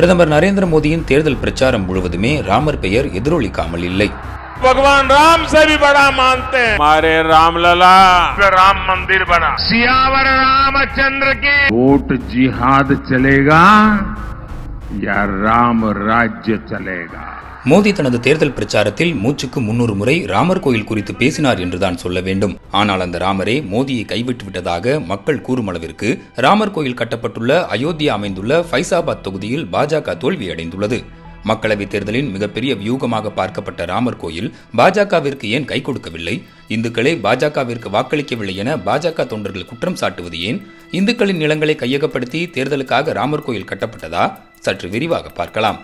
பிரதமர் நரேந்திர மோடியின் தேர்தல் பிரச்சாரம் முழுவதுமே ராமர் பெயர் எதிரொலிக்காமல் இல்லை भगवान राम से भी बड़ा मानते हैं हमारे रामलला राम मंदिर बना सियावर रामचंद्र की वोट जिहाद चलेगा या राम राज्य चलेगा மோடி தனது தேர்தல் பிரச்சாரத்தில் மூச்சுக்கு முன்னூறு முறை ராமர் கோயில் குறித்து பேசினார் என்றுதான் சொல்ல வேண்டும். ஆனால் அந்த ராமரே மோடியை கைவிட்டு விட்டதாக மக்கள் கூறும் அளவிற்கு ராமர் கோயில் கட்டப்பட்டுள்ள அயோத்தியா அமைந்துள்ள ஃபைசாபாத் தொகுதியில் பாஜக தோல்வியடைந்துள்ளது. மக்களவைத் தேர்தலின் மிகப்பெரிய வியூகமாக பார்க்கப்பட்ட ராமர் கோயில் பாஜகவிற்கு ஏன் கை கொடுக்கவில்லை? இந்துக்களை பாஜகவிற்கு வாக்களிக்கவில்லை என பாஜக தொண்டர்கள் குற்றம் சாட்டுவது ஏன்? இந்துக்களின் நிலங்களை கையகப்படுத்தி தேர்தலுக்காக ராமர் கோயில் கட்டப்பட்டதா? சற்று விரிவாக பார்க்கலாம்.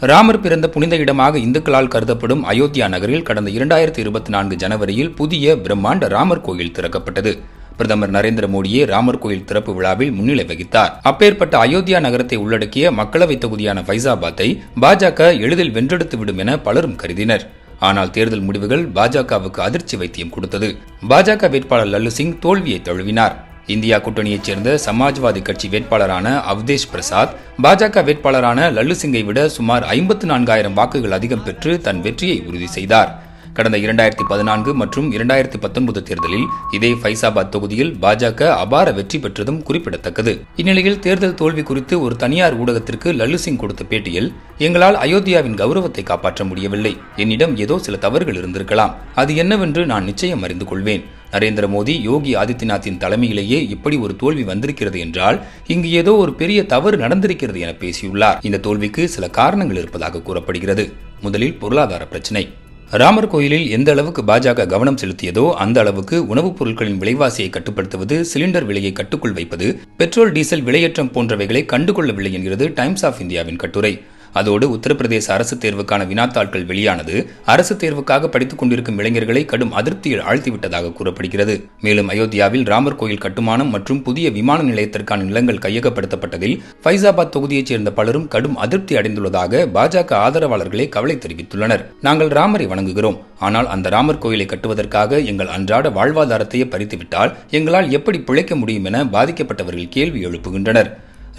ராமர் பிறந்த புனித இடமாக இந்துக்களால் கருதப்படும் அயோத்தியா நகரில் கடந்த இரண்டாயிரத்தி இருபத்தி நான்கு ஜனவரியில் புதிய பிரம்மாண்ட ராமர் கோயில் திறக்கப்பட்டது. பிரதமர் நரேந்திர மோடியே ராமர் கோயில் திறப்பு விழாவில் முன்னிலை வகித்தார். அப்பேற்பட்ட அயோத்தியா நகரத்தை உள்ளடக்கிய மக்களவைத் தொகுதியான ஃபைசாபாத்தை பாஜக எளிதில் வென்றெடுத்து விடும் என பலரும் கருதினர். ஆனால் தேர்தல் முடிவுகள் பாஜகவுக்கு அதிர்ச்சி வைத்தியம் கொடுத்தது. பாஜக வேட்பாளர் லல்லு சிங் தோல்வியை தழுவினார். இந்தியா கூட்டணியைச் சேர்ந்த சமாஜ்வாதி கட்சி வேட்பாளரான அவதேஷ் பிரசாத் பாஜக வேட்பாளரான லல்லு சிங்கை விட சுமார் ஐம்பத்து நான்காயிரம் வாக்குகள் அதிகம் பெற்று தன் வெற்றியை உறுதி செய்தார். கடந்த இரண்டாயிரத்தி பதினான்கு மற்றும் இரண்டாயிரத்தி பத்தொன்பது தேர்தலில் இதே ஃபைசாபாத் தொகுதியில் பாஜக அபார வெற்றி பெற்றதும் குறிப்பிடத்தக்கது. இந்நிலையில் தேர்தல் தோல்வி குறித்து ஒரு தனியார் ஊடகத்திற்கு லல்லு சிங் கொடுத்த பேட்டியில் எங்களால் அயோத்தியாவின் கௌரவத்தை காப்பாற்ற முடியவில்லை. என்னிடம் ஏதோ சில தவறுகள் இருந்திருக்கலாம். அது என்னவென்று நான் நிச்சயம் அறிந்து கொள்வேன். நரேந்திர மோடி யோகி ஆதித்யநாத்தின் தலைமையிலேயே இப்படி ஒரு தோல்வி வந்திருக்கிறது என்றால் இங்கு ஏதோ ஒரு பெரிய தவறு நடந்திருக்கிறது என பேசியுள்ளார். இந்த தோல்விக்கு சில காரணங்கள் இருப்பதாக கூறப்படுகிறது. முதலில் பொருளாதார பிரச்சினை. ராமர் கோயிலில் எந்த அளவுக்கு பாஜக கவனம் செலுத்தியதோ அந்த அளவுக்கு உணவுப் பொருட்களின் விலைவாசியை கட்டுப்படுத்துவது சிலிண்டர் விலையை கட்டுக்குள் வைப்பது பெட்ரோல் டீசல் விலையேற்றம் போன்றவைகளை கண்டுகொள்ளவில்லை என்கிறது டைம்ஸ் ஆஃப் இந்தியாவின் கட்டுரை. அதோடு உத்தரப்பிரதேச அரசு தேர்வுக்கான வினாத்தாள்கள் வெளியானது அரசு தேர்வுக்காக படித்துக் கொண்டிருக்கும் இளைஞர்களை கடும் அதிருப்தியில் ஆழ்த்திவிட்டதாக கூறப்படுகிறது. மேலும் அயோத்தியாவில் ராமர் கோயில் கட்டுமானம் மற்றும் புதிய விமான நிலையத்திற்கான நிலங்கள் கையகப்படுத்தப்பட்டதில் ஃபைசாபாத் தொகுதியைச் சேர்ந்த பலரும் கடும் அதிருப்தி அடைந்துள்ளதாக பாஜக ஆதரவாளர்களே கவலை தெரிவித்துள்ளனர். நாங்கள் ராமரை வணங்குகிறோம். ஆனால் அந்த ராமர் கோயிலை கட்டுவதற்காக எங்கள் அன்றாட வாழ்வாதாரத்தையே பறித்துவிட்டால் எங்களால் எப்படி பிழைக்க முடியும் என பாதிக்கப்பட்டவர்கள் கேள்வி எழுப்புகின்றனர்.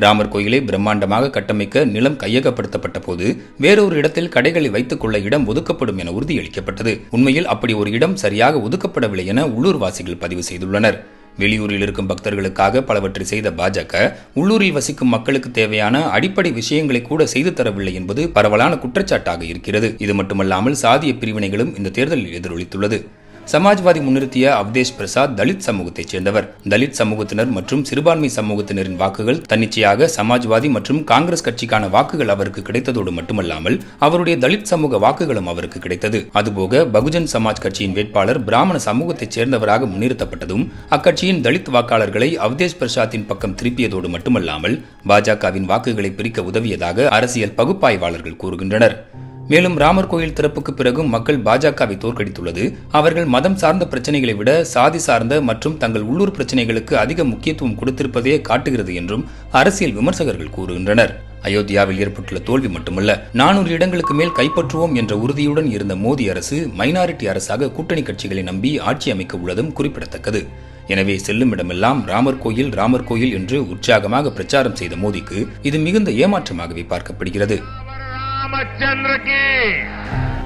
ராமர் கோயிலை பிரம்மாண்டமாக கட்டமைக்க நிலம் கையகப்படுத்தப்பட்ட போது வேறொரு இடத்தில் கடைகளை வைத்துக் கொள்ள இடம் ஒதுக்கப்படும் என உறுதியளிக்கப்பட்டது. உண்மையில் அப்படி ஒரு இடம் சரியாக ஒதுக்கப்படவில்லை என உள்ளூர்வாசிகள் பதிவு செய்துள்ளனர். வெளியூரில் இருக்கும் பக்தர்களுக்காக பலவற்றை செய்த பாஜக உள்ளூரில் வசிக்கும் மக்களுக்கு தேவையான அடிப்படை விஷயங்களை கூட செய்து தரவில்லை என்பது பரவலான குற்றச்சாட்டாக இருக்கிறது. இது மட்டுமல்லாமல் சாதிய பிரிவினைகளும் இந்த தேர்தலில் எதிரொலித்துள்ளது. சமாஜ்வாதி முன்னிறுத்திய அவதேஷ் பிரசாத் தலித் சமூகத்தைச் சேர்ந்தவர். தலித் சமூகத்தினர் மற்றும் சிறுபான்மை சமூகத்தினரின் வாக்குகள் தன்னிச்சையாக சமாஜ்வாதி மற்றும் காங்கிரஸ் கட்சிக்கான வாக்குகள் அவருக்கு கிடைத்ததோடு மட்டுமல்லாமல் அவருடைய தலித் சமூக வாக்குகளும் அவருக்கு கிடைத்தது. அதுபோக பகுஜன் சமாஜ் கட்சியின் வேட்பாளர் பிராமண சமூகத்தைச் சேர்ந்தவராக முன்னிறுத்தப்பட்டதும் அக்கட்சியின் தலித் வாக்காளர்களை அவதேஷ் பிரசாத்தின் பக்கம் திருப்பியதோடு மட்டுமல்லாமல் பாஜகவின் வாக்குகளை பிரிக்க உதவியதாக அரசியல் பகுப்பாய்வாளர்கள் கூறுகின்றனர். மேலும் ராமர் கோயில் திறப்புக்கு பிறகு மக்கள் பாஜகவை தோற்கடித்துள்ளது. அவர்கள் மதம் சார்ந்த பிரச்சனைகளை விட சாதி சார்ந்த மற்றும் தங்கள் உள்ளூர் பிரச்சனைகளுக்கு அதிக முக்கியத்துவம் கொடுத்திருப்பதே காட்டுகிறது என்றும் அரசியல் விமர்சகர்கள் கூறுகின்றனர். அயோத்தியாவில் ஏற்பட்டுள்ள தோல்வி மட்டுமல்ல நானூறு இடங்களுக்கு மேல் கைப்பற்றுவோம் என்ற உறுதியுடன் இருந்த மோடி அரசு மைனாரிட்டி அரசாக கூட்டணி கட்சிகளை நம்பி ஆட்சி அமைக்க உள்ளதும் குறிப்பிடத்தக்கது. எனவே செல்லும் இடமெல்லாம் ராமர் கோயில் ராமர் கோயில் என்று உற்சாகமாக பிரச்சாரம் செய்த மோடிக்கு இது மிகுந்த ஏமாற்றமாகவே பார்க்கப்படுகிறது. रामचंद्र की।